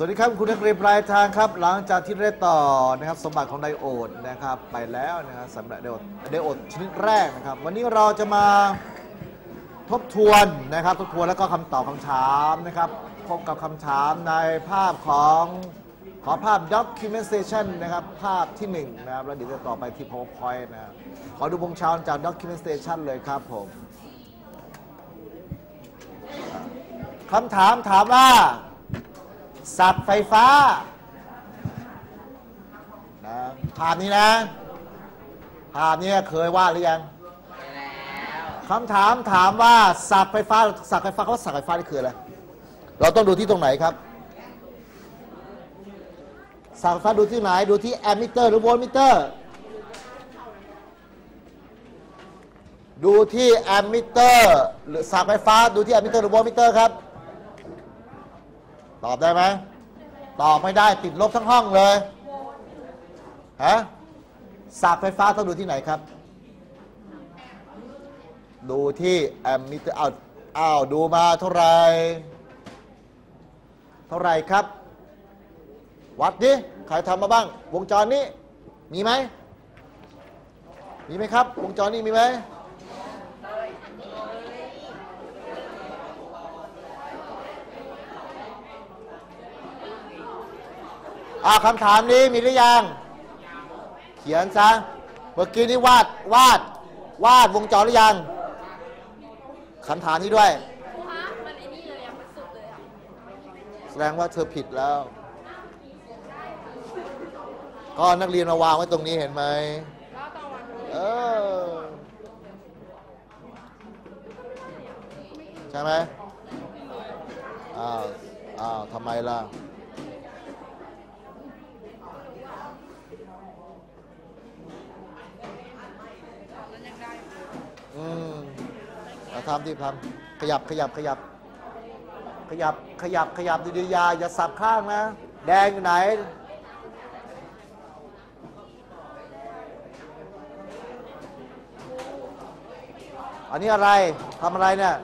สวัสดีครับคุณนักเรียนปลายทางครับ หลังจากที่ได้ต่อนะครับสมบัติของไดโอดนะครับไปแล้วนะครับสำหรับไดโอดไดโอดชนิดแรกนะครับ วันนี้เราจะมาทบทวนนะครับทบทวนแล้วก็คำตอบคำถามนะครับพบกับคำถามในภาพของขอภาพ documentation นะครับภาพที่1นะครับแล้วเดี๋ยวจะต่อไปที่ powerpoint นะครับขอดูวงชาญจาก documentation เลยครับผมคำถามถามว่า สับไฟฟ้านะภาพนี้นะภาพนี้เคยวาดหรือยังคำถามถามว่าสับไฟฟ้าสับไฟฟ้าเขาว่าสับไฟฟ้านี่คืออะไรเราต้องดูที่ตรงไหนครับสับไฟฟ้าดูที่ไหนดูที่แอมมิเตอร์หรือโวลต์มิเตอร์ดูที่แอมมิเตอร์หรือสับไฟฟ้าดูที่แอมมิเตอร์หรือโวลต์มิเตอร์ครับ ตอบได้ไหมตอบไม่ได้ติดลบทั้งห้องเลยฮะสากไฟฟ้าต้องดูที่ไหนครับ ดูที่แอมมิเตอร์อ้าวอ้าวดูมาเท่าไรเท่าไรครับ วัดดิใครทำมาบ้าง วงจรนี้มีไหมมีไหมครับ วงจรนี้มีไหม อ่าคำถามนี้มีหรือยัง เขียนซะ เมื่อกี้นี้วาดวาด วาดวงจรหรือยังคำถามนี้ด้วยครูคะมันไอ้นี่เลยอะมันสุดเลยอะแสดงว่าเธอผิดแล้ว ก็นักเรียนมาวางไว้ตรงนี้เห็นไหมแล้วตอนวันนี้เออใช่ไหมอ้าวอ้าวทำไมล่ะ อืมเอาทำที่ทำขยับขยับขยับ ขยับขยับขยับดีๆยาอย่าสับข้างนะ แดงอยู่ไหน อันนี้อะไรทำอะไรเนี่ย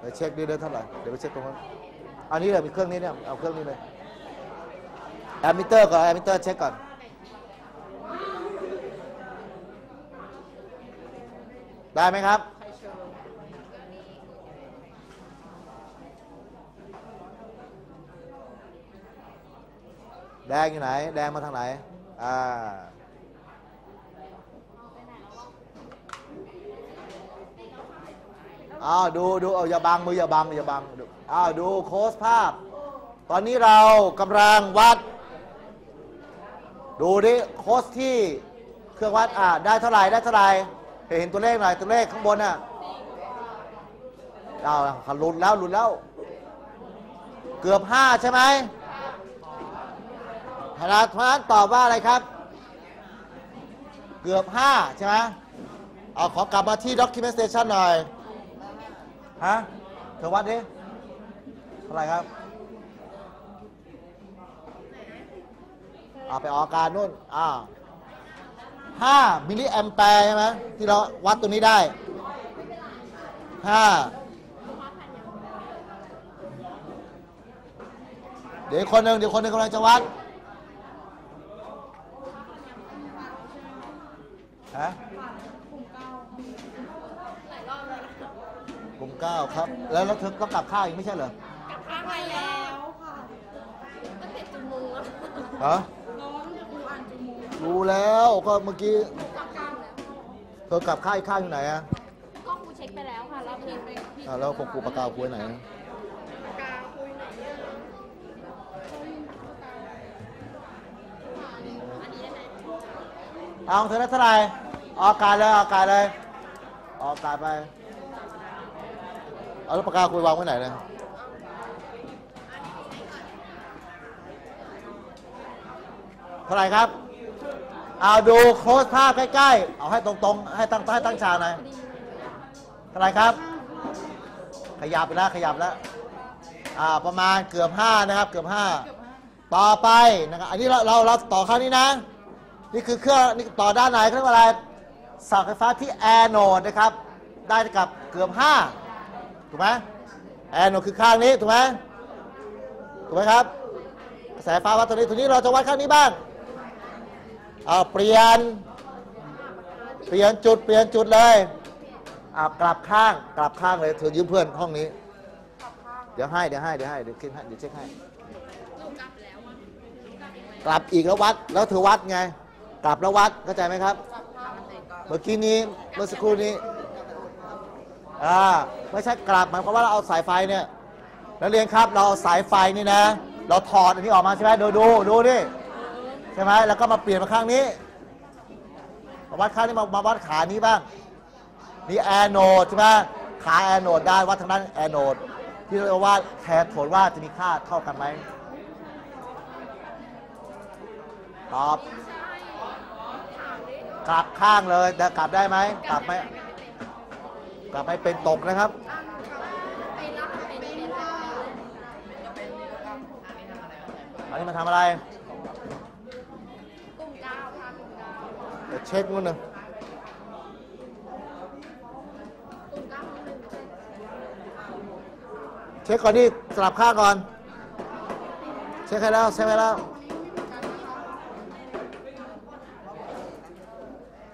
เดี๋ยวเช็คดีเลยเท่าไหร่เดี๋ยวไปเช็คตรงนั้นอันนี้เลยมีเครื่องนี้เนี่ยเอาเครื่องนี้เลยแอมมิเตอร์ก่อนแอมมิเตอร์เช็คก่อน ได้ไหมครับ แดงอยู่ไหน แดงมาทางไหน อ่า อ้าวดูดูเอาอย่าบังมืออย่าบังอย่าบังดูอ้าวดูโค้ชภาพ ตอนนี้เรากำลังวัด ดูดิโค้ชที่เครื่องวัดอ่าได้เท่าไหร่ได้เท่าไหร่ เห็นตัวเลขหน่อยตัวเลขข้างบนน่ะเอาวหลุดแล้วหลุดแล้ว เกือบห้าใช่ไหมธนาทานตอบว่าอะไรครับ เกือบห้าใช่ไหมเอาขอกลับมาที่ documentation หน่อย ฮะ เธอวัดดิเท่าไหร่ครับเอาไปออกาการนู่น อ่า ห้ามิลลิแอมแปร์ใช่ไหมที่เราวัดตรงนี้ได้ห้าเดี๋ยวอีกคนหนึ่งเดี๋ยวคนหนึ่งกำลังจะวัดฮะหลายรอบแล้วนะกลุ่มเก้าครับ แล้วแล้วเธอก็กลับข้าวอีกไม่ใช่เหรอกลับข้างไปแล้วค่ะมันเผ็ดจมูกอะฮะร้อนจะกูอ่านจมูก รู้แล้วก็เมื่อกี้กลับข้างแล้วเธอกลับข้าวอีกข้างอยู่ไหนอะก็ครูเช็คไปแล้วค่ะรอบนี้อ่าแล้วของครูปากกาครูไว้ไหนอะปากกาคุยไหนอะอันนี้ได้ไหมเอาของเธอได้เท่าไหร่ออกอากาศเลยออกอากาศเลยออกอากาศไปเอาแล้วปากกาคุยวางไว้ไหนเลยเท่าไหร่ครับ เอาดูโค้ชภาพใกล้ๆ เอาให้ตรงๆ ให้ตั้งให้ตั้งฉากหน่อยเท่าไหรครับ ขยับไปแล้วขยับแล้วอ่าประมาณเกือบห้านะครับเกือบห้าต่อไปนะครับอันนี้เราเราเราต่อข้างนี้นะ นี่คือเครื่องนี่ต่อด้านไหนเครื่องอะไรเสาไฟฟ้าที่แอโนดนะครับ ได้กับเกือบ5ถูกไหมแอนโนดคือข้างนี้ถูกไหมถูกไหมครับกระแสฟ้าวัดตรงนี้ทีนี้เราจะวัดข้างนี้บ้าง เอาเปลี่ยน เปลี่ยนจุดเปลี่ยนจุดเลยอ่ากลับข้างกลับข้างเลยเธอยืมเพื่อนห้องนี้ เดี๋ยวให้เดี๋ยวให้เดี๋ยวให้เดี๋ยวคิดให้เดี๋ยวเช็คให้กลับอะกลับอีกแล้ววัดแล้วเธอวัดไง กลับแล้ววัดเข้าใจไหมครับ เมื่อกี้นี้เมื่อสักครู่นี้อ่าไม่ใช่กลับหมายความว่าเราเอาสายไฟเนี่ยนักเรียนครับเราเอาสายไฟนี่นะ เราถอดอันนี้ออกมาใช่ไหมดูดูดูนี่ ใช่ไหมแล้วก็มาเปลี่ยนมาข้างนี้มาวัดข้างนี้มามาวัดขานี้บ้างนี่แอร์โนดใช่ไหมขาแอร์โนดได้วัดทางนั้นแอร์โนดที่เราว่าแคร์โถนว่าจะมีค่าเท่ากันไหมตอบกลับข้างเลยแต่กลับได้ไหมกลับไม่กลับไม่เป็นตกนะครับไอ้รับเป็นเป็นอันนี้มาทำอะไร กลุ่มเก้าค่ะกลุ่มเก้า เช็คนู่นหนึ่งกลุ่มเก้าหนึ่งเช็คก่อนนี่สลับข้างก่อน เช็คให้แล้วเช็คให้แล้ว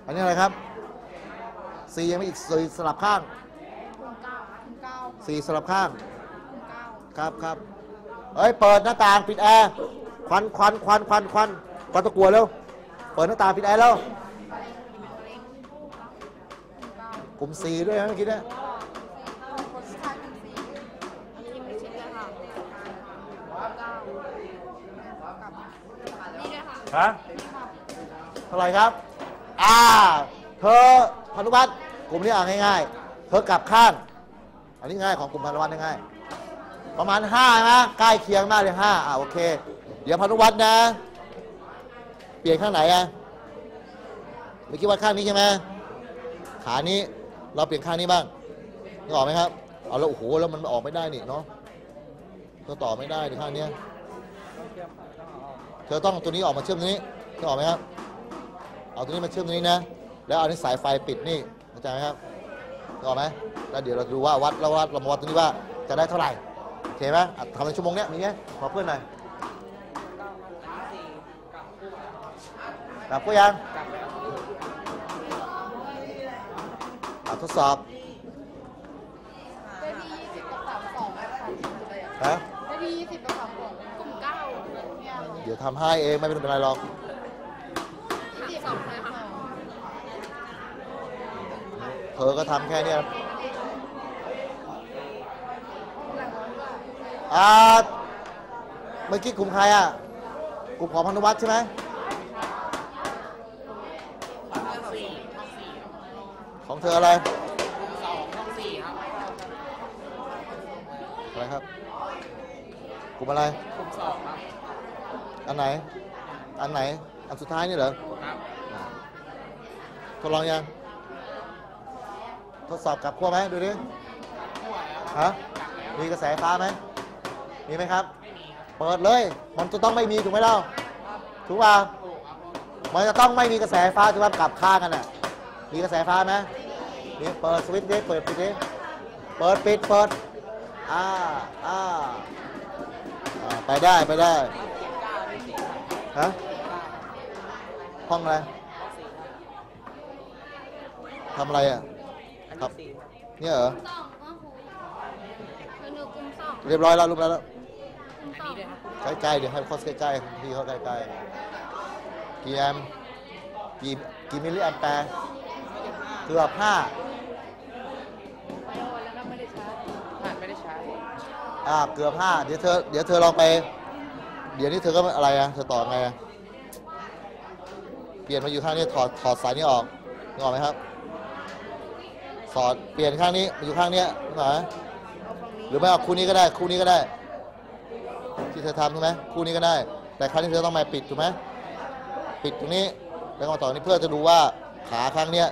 อันนี้อะไรครับสี่ยังไม่อีกสี่สลับข้างสี่สลับข้าง ครับครับเฮ้ย เปิดหน้าต่างปิดแอร์ ควันควันควันควันควันควันตะกัวเร็ว เปิดหน้าต่างปิดแอร์แล้ว กลุ่มสี่ด้วยนะเมื่อกี้เนี่ยคนสุดท้ายกลุ่มสี่อันนี้ยังไม่ได้เช็คเลยค่ะกลุ่มเก้ากับนี่ด้วยค่ะฮะเท่าไหร่ครับ อ่า เธอพานุวัฒน์กลุ่มนี้อ่านง่ายๆ เธอกลับข้าง อันนี้ง่ายของกลุ่มพานุวัฒน์ง่ายๆประมาณ5นะใกล้เคียงมากเลย5อ่าโอเค เดี๋ยวพานุวัฒน์นะ เปลี่ยนข้างไหนอะเมื่อกี้วัดข้างนี้ใช่ไหมขานี้ เราเปลี่ยนข้างนี้บ้างนึกออกไหมครับ เอาแล้วโอ้โหแล้วมันออกไม่ได้นี่เนาะเธอต่อไม่ได้ในข้างนี้เธอต้องตัวนี้ออกมาเชื่อมตรงนี้นึกออกไหมครับ เอาตัวนี้มาเชื่อมตรงนี้นะ แล้วเอานี้สายไฟปิดนี่เข้าใจไหมครับนึกออกไหมแล้วเดี๋ยวเราดูว่าวัดเราวัดเรามาวัดตรงนี้ว่าจะได้เท่าไหร่โอเคไหมทำในชั่วโมงเนี้ยมีไหมขอเพื่อนหน่อยกลับกูยังอะ ทดสอบได้ที่ยี่สิบกับสามสองค่ะฮะได้ที่ยี่สิบกับสามสองกลุ่มเก้าเนี่ยเดี๋ยวทำให้เองไม่เป็นไรหรอกยี่สิบสองเลยค่ะเธอก็ทำแค่เนี้ยอ่าเมื่อกี้กลุ่มใครอะกลุ่มของพานุวัฒน์ใช่ไหม ของเธออะไรอะไรครับ กลุ่มอะไร กลุ่มสองครับ อันไหน อันไหน อันสุดท้ายนี่เหรอ ครับทดลองยัง ทดสอบกลับขั้วไหมดูดิฮะ มีกระแสไฟฟ้าไหม มีไหมครับ เปิดเลย มันจะต้องไม่มีถูกไหมเล่า ถูกป่ะมันจะต้องไม่มีกระแสไฟฟ้าถูกป่ะกลับข้างกันน่ะ มีกระแสไฟฟ้าไหม มีเปิดสวิตช์ดิเปิดปิดดิเปิดปิดเปิดอ่าอ่าอ่าไปได้ไปได้ฮะห้องอะไรทำอะไรอะครับเนี่ยเหรอสองก็คุยหนูกลุ่มสองเรียบร้อยแล้วรูปแล้วกลุ่มสองใกล้ๆเดี๋ยวให้เขาใกล้ๆพี่เขาใกล้ๆกี่แอมป์กี่กี่มิลลิแอมแปร์เกือบห้า ไปโอนแล้วก็ไม่ได้ใช้ผ่านไม่ได้ใช้ อ่าเกือบห้าเดี๋ยวเธอเดี๋ยวเธอลองไป เดี๋ยวนี้เธอก็อะไรอะเธอต่อไงอะเปลี่ยนมาอยู่ข้างนี้ถอดถอดสายนี้ออกนึกออกไหมครับ สอดเปลี่ยนข้างนี้มาอยู่ข้างเนี้ยนึกออกไหมหรือไม่เอาคู่นี้ก็ได้ คู่นี้ก็ได้ ที่เธอทำถูกไหมคู่นี้ก็ได้ แต่ครั้งนี้เธอต้องมาปิดถูกไหมปิดตรงนี้แล้วก็มาต่อนี้เพื่อจะดูว่าขาข้างเนี้ย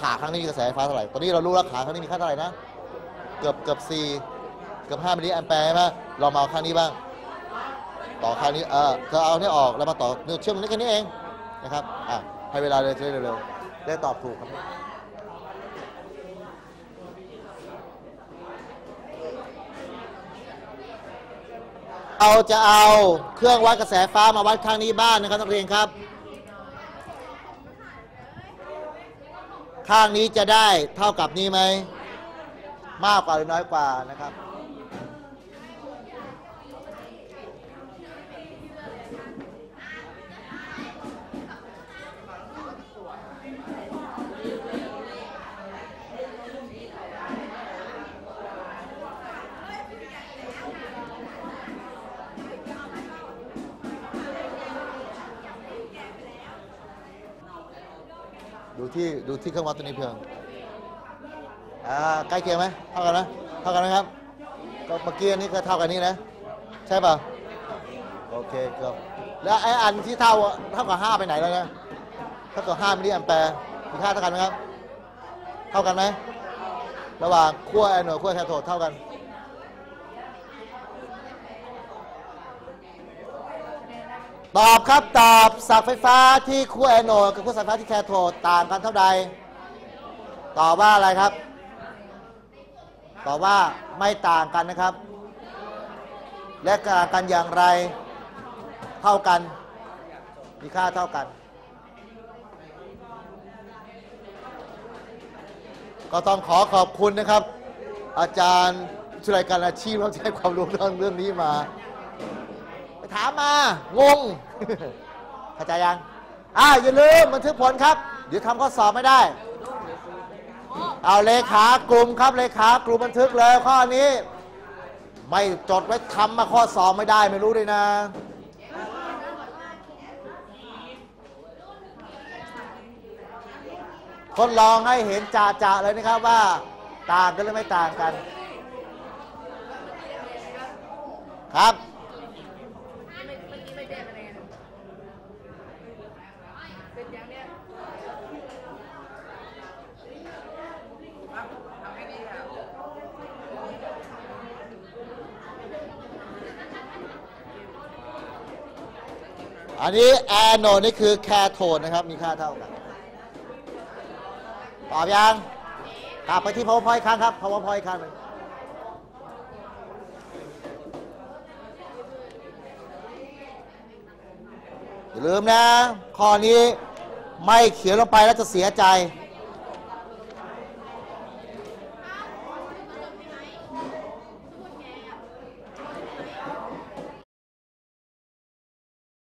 ขาข้างนี้มีกระแสไฟฟ้าเท่าไหร่ตอนนี้เรารู้แล้วขาข้างนี้มีค่าเท่าไหร่นะ เกือบเกือบสี่ กับ5มิลลิแอมแปร์ใช่ไหมลองมาเอาข้างนี้บ้าง ต่อข้างนี้เออเธอเอาเนี่ออกแล้วมาต่อเชื่อมนี้แค่นี้เองนะครับอะให้เวลาเลยจะได้เร็วๆได้ตอบถูกครับเอาจะเอาเครื่องวัดกระแสฟ้ามาวัดข้างนี้บ้านนะครับนักเรียนครับ ข้างนี้จะได้เท่ากับนี้ไหม มากกว่าหรือน้อยกว่านะครับ ที่ดูที่เครื่องวัดตัวนี้เพียงอ่าใกล้เคียงไหมเท่ากันนะเท่ากันไหมครับก็เมื่อกี้นนี้ก็เท่ากันนี้นะ ใช่ป่ะโอเคครับแล้วไอ้อันที่เท่าเท่ากับห้าไปไหนแล้วนะเท่ากับห้ามิลลิแอมแปร์มีค่าเท่ากันไหมครับ เท่ากันไหมระหว่างขั้วแอนโนดขั้วแคโทดเท่ากัน ตอบครับตอบสักไฟฟ้าที่ขั้วแอนโนดกับขั้วสายไฟฟ้าที่แคโทดต่างกันเท่าใด ตอบว่าอะไรครับ ตอบว่าไม่ต่างกันนะครับ และต่างกันอย่างไรเท่ากัน มีค่าเท่ากัน ก็ต้องขอขอบคุณนะครับ อาจารย์ชุไรการอาชีพที่ให้ความรู้เรื่องเรื่องนี้มา ถามมา งงเข้าใจยังอ่าอย่าลืมบันทึกผลครับ เดี๋ยวทำข้อสอบไม่ได้ เอาเลขากลุ่มครับเลขากลุ่มบันทึกเลยข้อนี้ ไม่จดไว้ทำมาข้อสอบไม่ได้ไม่รู้เลยนะทดลองให้เห็นจ่าๆเลยนะครับว่า ต่างกันหรือไม่ต่างกัน ครับ ไม่เมื่อกี้ไม่ได้คะแนนเป็นอย่างเนี้ย อันนี้แอนโนนี่คือแคโทนนะครับ มีค่าเท่ากัน ตอบยังกลับไปที่ powerpoint ครั้งครับ powerpoint ครั้งนึงอย่าลืมนะ ข้อนี้ไม่เขียนลงไปแล้วจะเสียใจ